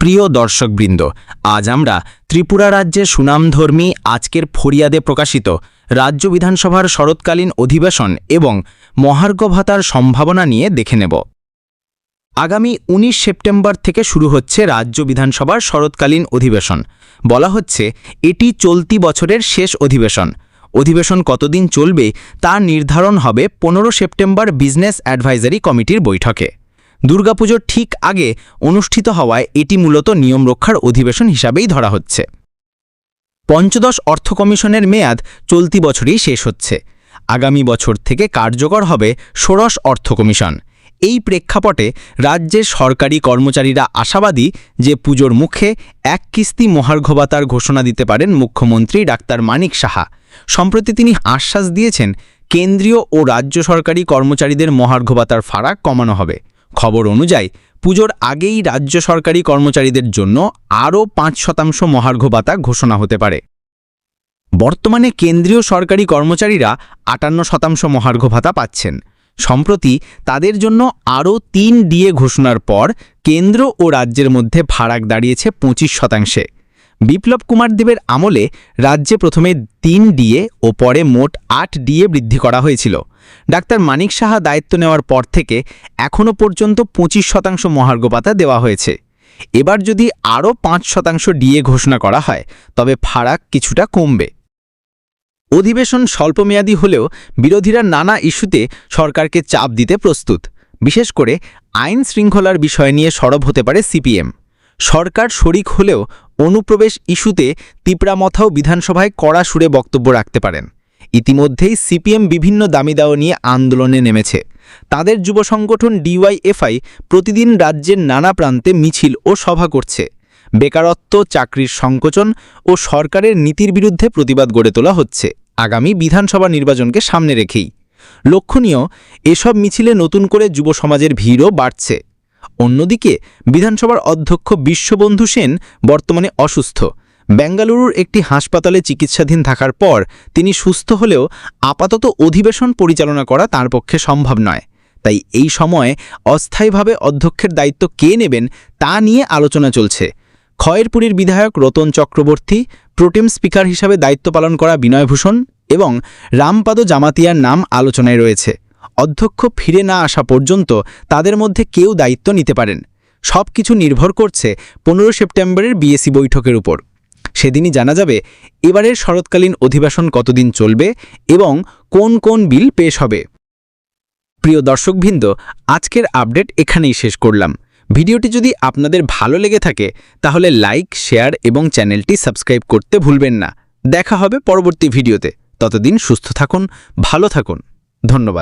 প্রিয় দর্শকবৃন্দ, আজ আমরা ত্রিপুরা রাজ্যে সুনামধর্মী আজকের ফরিয়াদে প্রকাশিত রাজ্য বিধানসভার শরৎকালীন অধিবেশন এবং মহার্ঘ ভাতার সম্ভাবনা নিয়ে দেখে নেব। আগামী ১৯ সেপ্টেম্বর থেকে শুরু হচ্ছে রাজ্য বিধানসভার শরৎকালীন অধিবেশন। বলা হচ্ছে, এটি চলতি বছরের শেষ অধিবেশন। অধিবেশন কতদিন চলবে তা নির্ধারণ হবে পনেরো সেপ্টেম্বর বিজনেস অ্যাডভাইজারি কমিটির বৈঠকে। দুর্গাপুজোর ঠিক আগে অনুষ্ঠিত হওয়ায় এটি মূলত নিয়ম রক্ষার অধিবেশন হিসাবেই ধরা হচ্ছে। পঞ্চদশ অর্থ কমিশনের মেয়াদ চলতি বছরেই শেষ হচ্ছে। আগামী বছর থেকে কার্যকর হবে ষোড়শ অর্থ কমিশন। এই প্রেক্ষাপটে রাজ্যের সরকারি কর্মচারীরা আশাবাদী যে পুজোর মুখে এক কিস্তি মহার্ঘভাতার ঘোষণা দিতে পারেন মুখ্যমন্ত্রী ডাক্তার মানিক সাহা। সম্প্রতি তিনি আশ্বাস দিয়েছেন, কেন্দ্রীয় ও রাজ্য সরকারি কর্মচারীদের মহার্ঘভাতার ফারাক কমানো হবে। খবর অনুযায়ী, পুজোর আগেই রাজ্য সরকারি কর্মচারীদের জন্য আরও পাঁচ শতাংশ মহার্ঘ ভাতা ঘোষণা হতে পারে। বর্তমানে কেন্দ্রীয় সরকারি কর্মচারীরা আটান্ন শতাংশ মহার্ঘ ভাতা পাচ্ছেন। সম্প্রতি তাদের জন্য আরও তিন ডিএ ঘোষণার পর কেন্দ্র ও রাজ্যের মধ্যে ভাড়াক দাঁড়িয়েছে পঁচিশ শতাংশে। বিপ্লব কুমার দেবের আমলে রাজ্যে প্রথমে তিন ডিএ ও পরে মোট আট ডিএ বৃদ্ধি করা হয়েছিল। ডাক্তার মানিক সাহা দায়িত্ব নেওয়ার পর থেকে এখনও পর্যন্ত পঁচিশ শতাংশ মহার্ঘ ভাতা দেওয়া হয়েছে। এবার যদি আরও পাঁচ শতাংশ ডিএ ঘোষণা করা হয়, তবে ফারাক কিছুটা কমবে। অধিবেশন স্বল্পমেয়াদী হলেও বিরোধীরা নানা ইস্যুতে সরকারকে চাপ দিতে প্রস্তুত। বিশেষ করে আইন শৃঙ্খলার বিষয় নিয়ে সরব হতে পারে সিপিএম। সরকার শরিক হলেও অনুপ্রবেশ ইস্যুতে তিপ্রামথাও বিধানসভায় কড়া সুরে বক্তব্য রাখতে পারেন। ইতিমধ্যেই সিপিএম বিভিন্ন দামিদাও নিয়ে আন্দোলনে নেমেছে। তাদের যুব সংগঠন ডিওয়াইএফআই প্রতিদিন রাজ্যের নানা প্রান্তে মিছিল ও সভা করছে। বেকারত্ব, চাকরির সংকোচন ও সরকারের নীতির বিরুদ্ধে প্রতিবাদ গড়ে তোলা হচ্ছে। আগামী বিধানসভা নির্বাচনকে সামনে রেখেই। লক্ষণীয়, এসব মিছিলে নতুন করে যুব সমাজের ভিড়ও বাড়ছে। অন্যদিকে, বিধানসভার অধ্যক্ষ বিশ্ববন্ধু সেন বর্তমানে অসুস্থ। বেঙ্গালুরুর একটি হাসপাতালে চিকিৎসাধীন থাকার পর তিনি সুস্থ হলেও আপাতত অধিবেশন পরিচালনা করা তার পক্ষে সম্ভব নয়। তাই এই সময়ে অস্থায়ীভাবে অধ্যক্ষের দায়িত্ব কে নেবেন তা নিয়ে আলোচনা চলছে। খয়েরপুরীর বিধায়ক রতন চক্রবর্তী, প্রোটেম স্পিকার হিসাবে দায়িত্ব পালন করা বিনয়ভূষণ এবং রামপাদ জামাতিয়ার নাম আলোচনায় রয়েছে। অধ্যক্ষ ফিরে না আসা পর্যন্ত তাদের মধ্যে কেউ দায়িত্ব নিতে পারেন। সব কিছু নির্ভর করছে পনেরো সেপ্টেম্বরের বিএসি বৈঠকের উপর। সেদিনই জানা যাবে এবারের শরৎকালীন অধিবেশন কতদিন চলবে এবং কোন কোন বিল পেশ হবে। প্রিয় দর্শকবৃন্দ, আজকের আপডেট এখানেই শেষ করলাম। ভিডিওটি যদি আপনাদের ভালো লেগে থাকে, তাহলে লাইক, শেয়ার এবং চ্যানেলটি সাবস্ক্রাইব করতে ভুলবেন না। দেখা হবে পরবর্তী ভিডিওতে। ততদিন সুস্থ থাকুন, ভালো থাকুন। ধন্যবাদ।